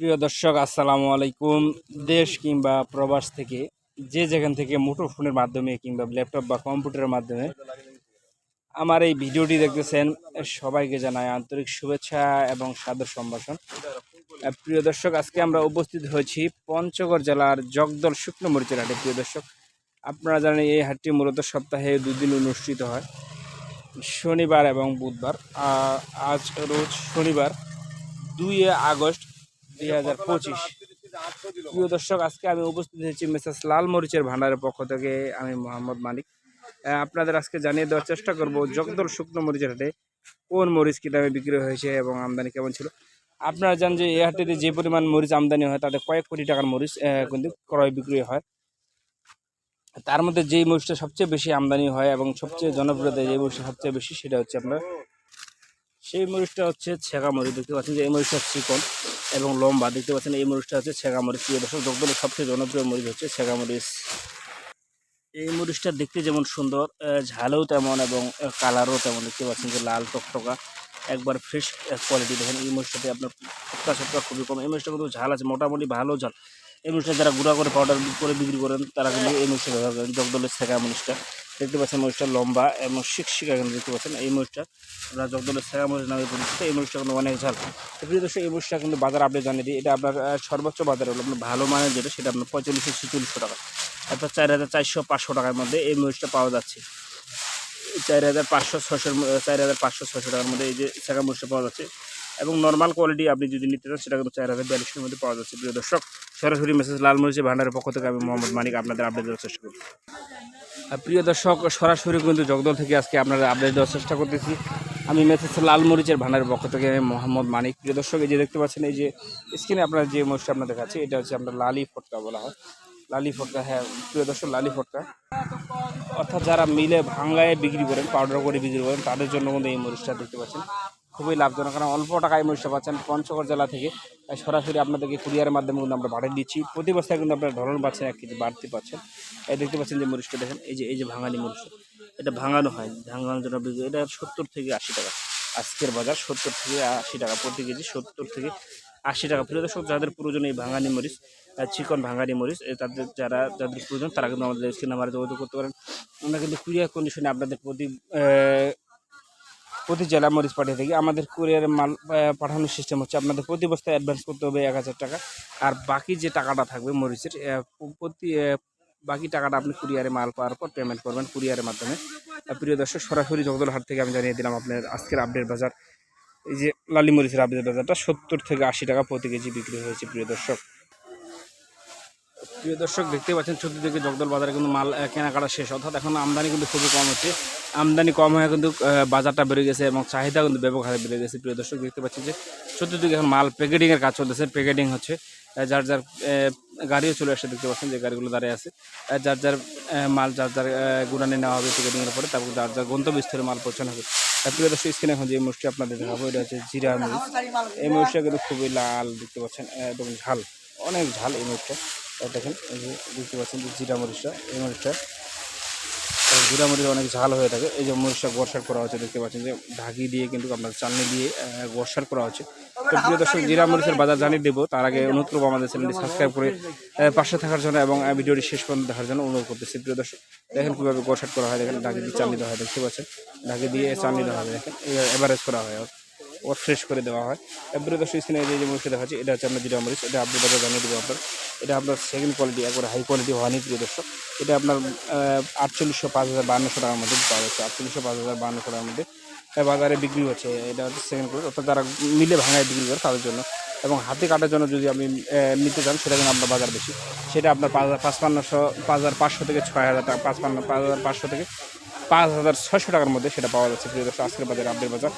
প্রিয় দর্শক, আসসালামু আলাইকুম। দেশ কিংবা প্রবাস থেকে যে যেখান থেকে মুঠো ফোনের মাধ্যমে কিংবা ল্যাপটপ বা কম্পিউটারের মাধ্যমে আমার এই ভিডিওটি দেখতেছেন, সবাইকে জানাই আন্তরিক শুভেচ্ছা এবং সাদর সম্ভাষণ। প্রিয় দর্শক, আজকে আমরা উপস্থিত হয়েছি পঞ্চগড় জেলার জগদল শুকনো মরিচের হাটে। প্রিয় দর্শক, আপনারা জানেন এই হাটটি মূলত সপ্তাহে দুদিন অনুষ্ঠিত হয়, শনিবার এবং বুধবার। আজ রোজ শনিবার দুই আগস্ট দুই হাজার পঁচিশ। প্রিয় দর্শক আজকে আমি উপস্থিত হয়েছি মেসাস লাল মরিচের ভান্ডারের পক্ষ থেকে আমি মোহাম্মদ মানিক। আপনাদের আজকে জানিয়ে দেওয়ার চেষ্টা করব জগদল শুকনো মরিচের হাটে কোন মরিচ কী দামে বিক্রি হয়েছে এবং আমদানি কেমন ছিল। আপনারা জানেন যে এই হাটেতে যে পরিমাণ মরিচ আমদানি হয় তাতে কয়েক কোটি টাকার মরিচ কিন্তু ক্রয় বিক্রি হয়। তার মধ্যে যেই মরিচটা সবচেয়ে বেশি আমদানি হয় এবং সবচেয়ে জনপ্রিয়তা যে মরিচটা সবচেয়ে বেশি সেটা হচ্ছে আপনার সেই মরিচটা হচ্ছে ছেঁকা মরিচ। দেখতে পাচ্ছেন যে এই মরিচটা চিকন। এবং লম্বা, দেখতে পাচ্ছেন এই মরিচটা হচ্ছে ছেঁকা মরিচ। প্রিয় দর্শক জগদলের সবচেয়ে জনপ্রিয় মরিচ হচ্ছে ছেঁকা মরিচ। এই মরিচটা দেখতে যেমন সুন্দর ঝালও তেমন এবং কালারও তেমন। দেখতে পাচ্ছেন যে লাল টকটকা, একবার ফ্রেশ কোয়ালিটি দেখেন এই মরিচটাতে আপনার ফটকা সটকা খুবই কম। এই মরিচটা কিন্তু ঝাল আছে, মোটামুটি ভালো ঝাল। এই মরিচটা যারা গুঁড়া করে পাউডার করে বিক্রি করেন, তারা কিন্তু এই মরিচটা ব্যবহার করেন, জগদলের ছেঁকা মরিচটা। দেখতে পাচ্ছেন মরিচটা লম্বা এবং শিকশিকা এখানে দেখতে পাচ্ছেন। এই মরিচটা আমরা জগদলের ছেঁকা মরিচ নামে পরিচিত। এই মরিচটা কিন্তু অনেক ঝাল। প্রিয় দর্শক, এই মরিচটা কিন্তু বাজার আপডেট জানিয়ে দিই। এটা আপনার সর্বোচ্চ বাজার হলো আপনার ভালো মানের যেটা, সেটা আপনার পঁয়তাল্লিশশো ছেচল্লিশশো টাকা। অর্থাৎ চার হাজার চারশো পাঁচশো টাকার মধ্যে এই মরিচটা পাওয়া যাচ্ছে। চার হাজার পাঁচশো ছশোর চার হাজার পাঁচশো ছশো টাকার মধ্যে এই যে ছেঁকা মরিচটা পাওয়া যাচ্ছে। এবং নর্মাল কোয়ালিটি আপনি যদি নিতে চান, সেটা কিন্তু চার হাজার বিয়াল্লিশের মধ্যে পাওয়া যাচ্ছে। প্রিয় দর্শক, সরাসরি মেসেজ লাল মরিচের ভান্ডারের পক্ষ থেকে আমি মোহাম্মদ মানিক আপনাদের আপডেট দেওয়ার চেষ্টা আর প্রিয় দর্শক, সরাসরি কিন্তু জগদল থেকে আজকে আপনাদের আপডেট দেওয়ার চেষ্টা করতেছি। আমি মেসেজ লাল মরিচের ভান্ডারের পক্ষ থেকে আমি মোহাম্মদ মানিক। প্রিয় দর্শক, এই যে দেখতে পাচ্ছেন, এই যে স্ক্রিনে আপনার যে মরিচটা আপনার দেখাচ্ছে, এটা হচ্ছে আপনার লালি ফটকা বলা হয়। লালি ফটকা হ্যাঁ প্রিয় দর্শক, লালি ফটকা অর্থাৎ যারা মিলে ভাঙ্গায় বিক্রি করেন পাউডার করে বিক্রি করেন, তাদের জন্য কিন্তু এই মরিচটা দেখতে পাচ্ছেন। খুবই লাভজনক। কারণ অল্প টাকায় মরিচটা পাচ্ছেন পঞ্চগড় জেলা থেকে। তাই সরাসরি আপনাদেরকে কুরিয়ারের মাধ্যমে কিন্তু আমরা পাঠিয়ে দিচ্ছি। প্রতি বস্তায় কিন্তু আপনারা ধরন পাচ্ছেন, এক কেজি বাড়তি পাচ্ছেন। এই দেখতে পাচ্ছেন যে মরিচটা দেখেন, এই যে এই যে ভাঙানি মরিচটা এটা ভাঙানো হয়, ভাঙানোর জন্য এটা সত্তর থেকে আশি টাকা। আজকের বাজার সত্তর থেকে আশি টাকা প্রতি কেজি, সত্তর থেকে আশি টাকা। প্রিয় দর্শক, যাদের প্রয়োজন এই ভাঙানি মরিচ চিকন ভাঙানি মরিচ তাদের যারা, যাদের প্রয়োজন, তারা কিন্তু আমাদের স্ক্রিন নাম্বারে যোগাযোগ করতে পারেন। আমরা কিন্তু কুরিয়ার কন্ডিশনে আপনাদের প্রতি প্রতি জেলা মরিচ পাঠিয়ে থাকি। আমাদের কুরিয়ারের মাল পাঠানোর সিস্টেম হচ্ছে আপনাদের প্রতি বস্তায় অ্যাডভান্স করতে হবে এক হাজার টাকা। আর বাকি যে টাকাটা থাকবে মরিচের প্রতি বাকি টাকাটা আপনি কুরিয়ারে মাল পাওয়ার পর পেমেন্ট করবেন কুরিয়ারের মাধ্যমে। প্রিয় দর্শক, সরাসরি জগদল হাট থেকে আমি জানিয়ে দিলাম আপনার আজকের আপডেট বাজার। এই যে লালি মরিচের আপডেট বাজারটা সত্তর থেকে আশি টাকা প্রতি কেজি বিক্রি হয়েছে প্রিয় দর্শক। প্রিয় দর্শক দেখতে পাচ্ছেন চতুর্দিকে জগদল বাজারে কিন্তু মাল কেনাকাটা শেষ। অর্থাৎ এখন আমদানি কিন্তু খুবই কম হচ্ছে। আমদানি কম হয়ে কিন্তু বাজারটা বেড়ে গেছে এবং চাহিদা কিন্তু ব্যাপক হারে বেড়ে গেছে। প্রিয় দর্শক, দেখতে পাচ্ছেন যে চতুর্দিকে এখন মাল প্যাকেটিংয়ের কাজ চলতেছে। প্যাকেটিং হচ্ছে যার যার গাড়িও চলে আসে দেখতে পাচ্ছেন যে গাড়িগুলো দাঁড়িয়ে আছে। যার যার মাল, যার যার গুড়ানে নেওয়া হবে প্যাকেটিংয়ের পরে তারপর যার যার গন্তব্যস্থলে মাল পৌঁছানো হবে। প্রিয় দর্শক স্ক্রিনে এখন যে মুষ্টি আপনাদের দেখাবো, এটা হচ্ছে জিরা মরিচ। এই মরিচটা কিন্তু খুবই লাল, দেখতে পাচ্ছেন একদম ঝাল, অনেক ঝাল এই মরিচটা দেখেন, এই যে দেখতে পাচ্ছেন যে জিরা মরিচটা, এই মরিচটা। জিরা মরিচ অনেক ঝাল হয়ে থাকে। এই যে মরিচটা গোরসার করা হচ্ছে, দেখতে পাচ্ছেন যে ঢাকি দিয়ে কিন্তু আপনার চালনি দিয়ে গোরসার করা হচ্ছে। তো প্রিয় দর্শক, জিরা মরিচের বাজার জানিয়ে দেবো। তার আগে অনুরোধ করব আমাদের চ্যানেলটি সাবস্ক্রাইব করে পাশে থাকার জন্য এবং ভিডিওটি শেষ পর্যন্ত দেখার জন্য অনুরোধ করতেছি। প্রিয় দর্শক, দেখেন কীভাবে গোরসাট করা হয়। দেখেন ঢাকি দিয়ে চালনি দেওয়া হয়, দেখতে পাচ্ছেন? ঢাকি দিয়ে চালনি দেওয়া হয়, দেখেন। এভারেজ করা হয়। ওর। ফ্রেশ করে দেওয়া হয়। এরপরে দর্শক স্ক্রিনে যে যে মরিচটা দেখাচ্ছি, এটা হচ্ছে আপনার জিরা মরিচ এটা আপনি বাজার জানিয়ে দেবো আপনার এটা আপনার সেকেন্ড কোয়ালিটি একবার হাই কোয়ালিটি হয়নি প্রিয় দর্শক। এটা আপনার আটচল্লিশশো পাঁচ হাজার বান্নশো টাকার মধ্যে পাওয়া যাচ্ছে। আটচল্লিশশো পাঁচ হাজার বান্নশো টাকার মধ্যে বাজারে বিক্রি হচ্ছে। এটা হচ্ছে সেকেন্ড কোয়ালিটি অর্থাৎ যারা মিলে ভাঙায় বিক্রি করে তাদের জন্য। এবং হাতে কাটার জন্য যদি আপনি নিতে চান, সেটা কিন্তু আপনার বাজার বেশি। সেটা আপনার পাঁচ হাজার পাঁচপান্নশো, পাঁচ হাজার পাঁচশো থেকে ছয় হাজার টাকা, পাঁচপান্ন, পাঁচ হাজার পাঁচশো থেকে পাঁচ হাজার ছয়শো টাকার মধ্যে সেটা পাওয়া যাচ্ছে। প্রিয় দর্শক, আজকের বাজারে আপডেট বাজার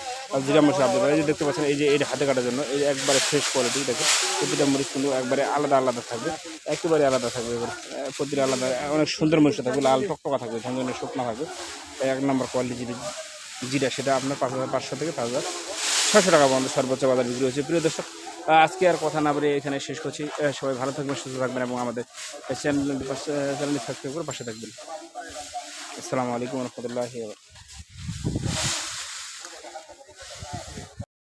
জিরা মরিচ আপডেট বাজার। এই যে দেখতে পাচ্ছেন, এই যে এই হাতে কাটার জন্য এই একবারে ফ্রেশ কোয়ালিটি দেখে প্রতিটা মরিচ কিন্তু একবারে আলাদা আলাদা থাকবে, একেবারে আলাদা থাকবে এবার প্রতিটা আলাদা, অনেক সুন্দর মরিচটা থাকবে, লাল টকটকা থাকবে ঝঞ্ঝনের শুকনো থাকবে। এক নম্বর কোয়ালিটি জিরা সেটা আপনার পাঁচ হাজার পাঁচশো থেকে পাঁচ হাজার ছশো টাকা পর্যন্ত সর্বোচ্চ বাজার বিক্রি হয়েছে। প্রিয় দর্শক আজকে আর কথা না বলে এখানে শেষ করছি। সবাই ভালো থাকবেন, সুস্থ থাকবেন এবং আমাদের চ্যানেল চ্যানেলটি সাবস্ক্রাইব করে পাশে থাকবেন। আসসালামু আলাইকুম রহমতুল্লাহ